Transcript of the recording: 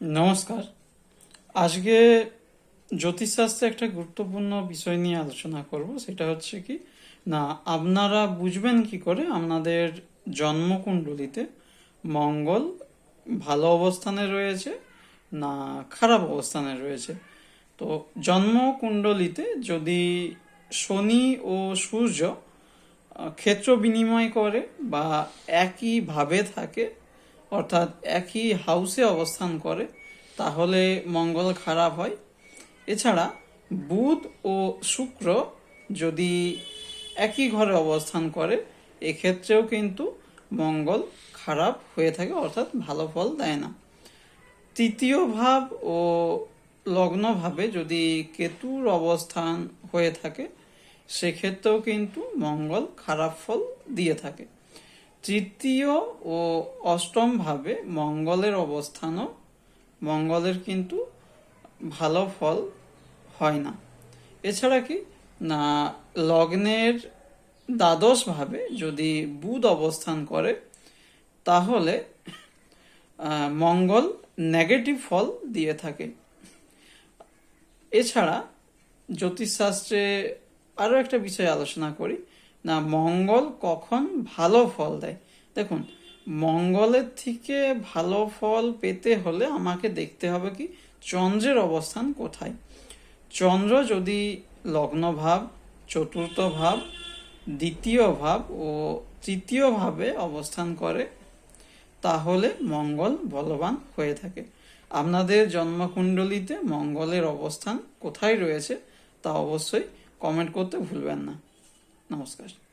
নমস্কার। আজকে জ্যোতিষশাস্ত্রে একটা গুরুত্বপূর্ণ বিষয় নিয়ে আলোচনা করব, সেটা হচ্ছে কি, না, আপনারা বুঝবেন কি করে আপনাদের জন্মকুণ্ডলিতে মঙ্গল ভালো অবস্থানে রয়েছে, না খারাপ অবস্থানে রয়েছে? তো জন্মকুণ্ডলিতে যদি শনি ও সূর্য ক্ষেত্র বিনিময় করে বা একইভাবে থাকে অর্থাৎ একই হাউসে অবস্থান করে, তাহলে মঙ্গল খারাপ হয়। এছাড়া বুধ ও শুক্র যদি একই ঘরে অবস্থান করে, এক্ষেত্রেও কিন্তু মঙ্গল খারাপ হয়ে থাকে, অর্থাৎ ভালো ফল দেয় না। তৃতীয় ভাব ও লগ্নভাবে যদি কেতুর অবস্থান হয়ে থাকে, সেক্ষেত্রেও কিন্তু মঙ্গল খারাপ ফল দিয়ে থাকে। তৃতীয় ও অষ্টম ভাবে মঙ্গলের অবস্থানও, মঙ্গলের কিন্তু ভালো ফল হয় না। এছাড়া কি? না, লগ্নের দ্বাদশ ভাবে যদি বুধ অবস্থান করে, তাহলে মঙ্গল নেগেটিভ ফল দিয়ে থাকে। এছাড়া, জ্যোতিষশাস্ত্রে আরও একটা বিষয় আলোচনা করি। না, মঙ্গল কখন ভালো ফল দেয়? দেখুন, মঙ্গলের থেকে ভালো ফল পেতে হলে আমাকে দেখতে হবে কি চন্দ্রের অবস্থান কোথায়? চন্দ্র যদি লগ্ন ভাব, চতুর্থ ভাব, দ্বিতীয় ভাব ও তৃতীয় ভাবে অবস্থান করে, তাহলে মঙ্গল বলবান হয়ে থাকে। আপনাদের জন্মকুণ্ডলিতে মঙ্গলের অবস্থান কোথায় রয়েছে তা অবশ্যই কমেন্ট করতে ভুলবেন না। নমস্কার